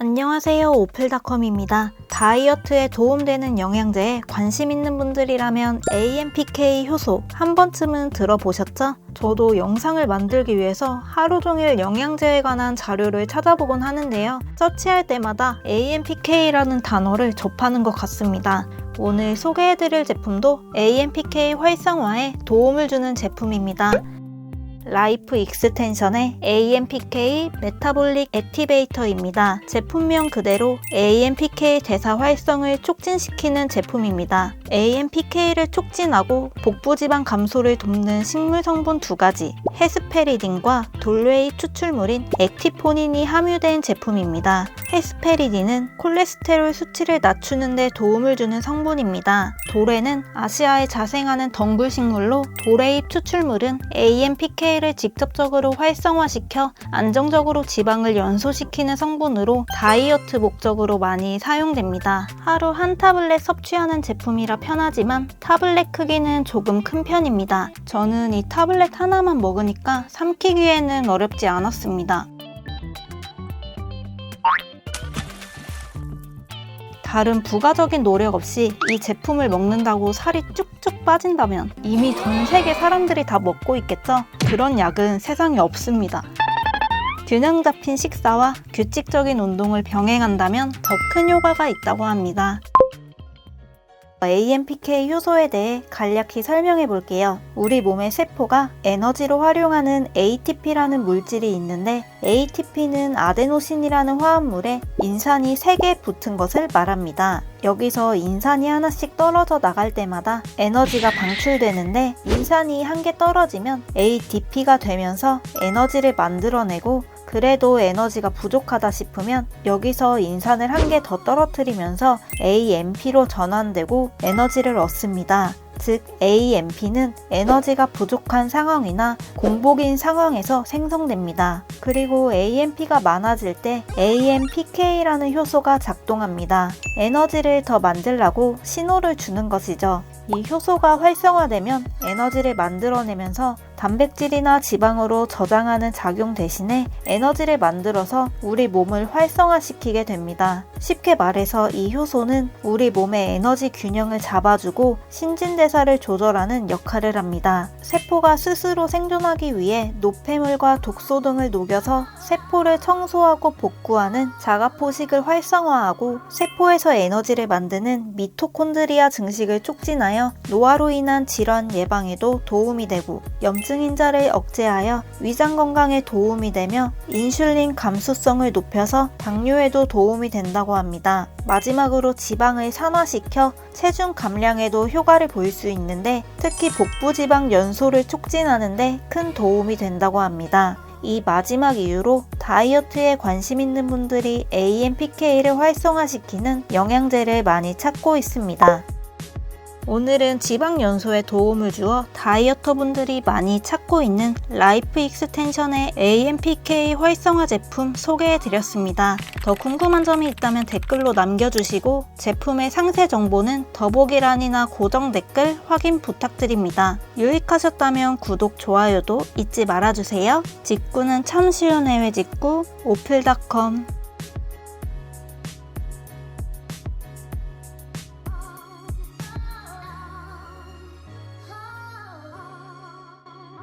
안녕하세요. 오플닷컴입니다. 다이어트에 도움되는 영양제에 관심 있는 분들이라면 AMPK 효소 한 번쯤은 들어보셨죠? 저도 영상을 만들기 위해서 하루 종일 영양제에 관한 자료를 찾아보곤 하는데요. 서치할 때마다 AMPK라는 단어를 접하는 것 같습니다. 오늘 소개해드릴 제품도 AMPK 활성화에 도움을 주는 제품입니다. 라이프 익스텐션의 AMPK 메타볼릭 액티베이터입니다. 제품명 그대로 AMPK 대사 활성을 촉진시키는 제품입니다. AMPK를 촉진하고 복부 지방 감소를 돕는 식물 성분 두 가지, 헤스페리딘과 돌웨이 추출물인 액티포닌이 함유된 제품입니다. 헤스페리딘은 콜레스테롤 수치를 낮추는 데 도움을 주는 성분입니다. 도레는 아시아에 자생하는 덩굴 식물로 도레잎 추출물은 AMPK 를 직접적으로 활성화시켜 안정적으로 지방을 연소시키는 성분으로 다이어트 목적으로 많이 사용됩니다. 하루 한 타블렛 섭취하는 제품이라 편하지만 타블렛 크기는 조금 큰 편입니다. 저는 이 타블렛 하나만 먹으니까 삼키기에는 어렵지 않았습니다. 다른 부가적인 노력 없이 이 제품을 먹는다고 살이 쭉쭉 빠진다면 이미 전 세계 사람들이 다 먹고 있겠죠? 그런 약은 세상에 없습니다. 균형 잡힌 식사와 규칙적인 운동을 병행한다면 더 큰 효과가 있다고 합니다. AMPK 효소에 대해 간략히 설명해 볼게요. 우리 몸의 세포가 에너지로 활용하는 ATP라는 물질이 있는데 ATP는 아데노신이라는 화합물에 인산이 3개 붙은 것을 말합니다. 여기서 인산이 하나씩 떨어져 나갈 때마다 에너지가 방출되는데 인산이 한 개 떨어지면 ADP가 되면서 에너지를 만들어내고 그래도 에너지가 부족하다 싶으면 여기서 인산을 한 개 더 떨어뜨리면서 AMP로 전환되고 에너지를 얻습니다. 즉 AMP는 에너지가 부족한 상황이나 공복인 상황에서 생성됩니다. 그리고 AMP가 많아질 때 AMPK라는 효소가 작동합니다. 에너지를 더 만들라고 신호를 주는 것이죠. 이 효소가 활성화되면 에너지를 만들어내면서 단백질이나 지방으로 저장하는 작용 대신에 에너지를 만들어서 우리 몸을 활성화시키게 됩니다. 쉽게 말해서 이 효소는 우리 몸의 에너지 균형을 잡아주고 신진대사를 조절하는 역할을 합니다. 세포가 스스로 생존하기 위해 노폐물과 독소 등을 녹여서 세포를 청소하고 복구하는 자가포식을 활성화하고 세포에서 에너지를 만드는 미토콘드리아 증식을 촉진하여 노화로 인한 질환 예방에도 도움이 되고 염증 염 증인자를 억제하여 위장 건강에 도움이 되며 인슐린 감수성을 높여서 당뇨에도 도움이 된다고 합니다. 마지막으로 지방을 산화시켜 체중 감량에도 효과를 볼 수 있는데 특히 복부 지방 연소를 촉진하는데 큰 도움이 된다고 합니다. 이 마지막 이유로 다이어트에 관심 있는 분들이 AMPK를 활성화시키는 영양제를 많이 찾고 있습니다. 오늘은 지방 연소에 도움을 주어 다이어터 분들이 많이 찾고 있는 라이프 익스텐션의 AMPK 활성화 제품 소개해 드렸습니다. 더 궁금한 점이 있다면 댓글로 남겨주시고 제품의 상세 정보는 더보기란이나 고정 댓글 확인 부탁드립니다. 유익하셨다면 구독, 좋아요도 잊지 말아주세요. 직구는 참 쉬운 해외 직구 오플닷컴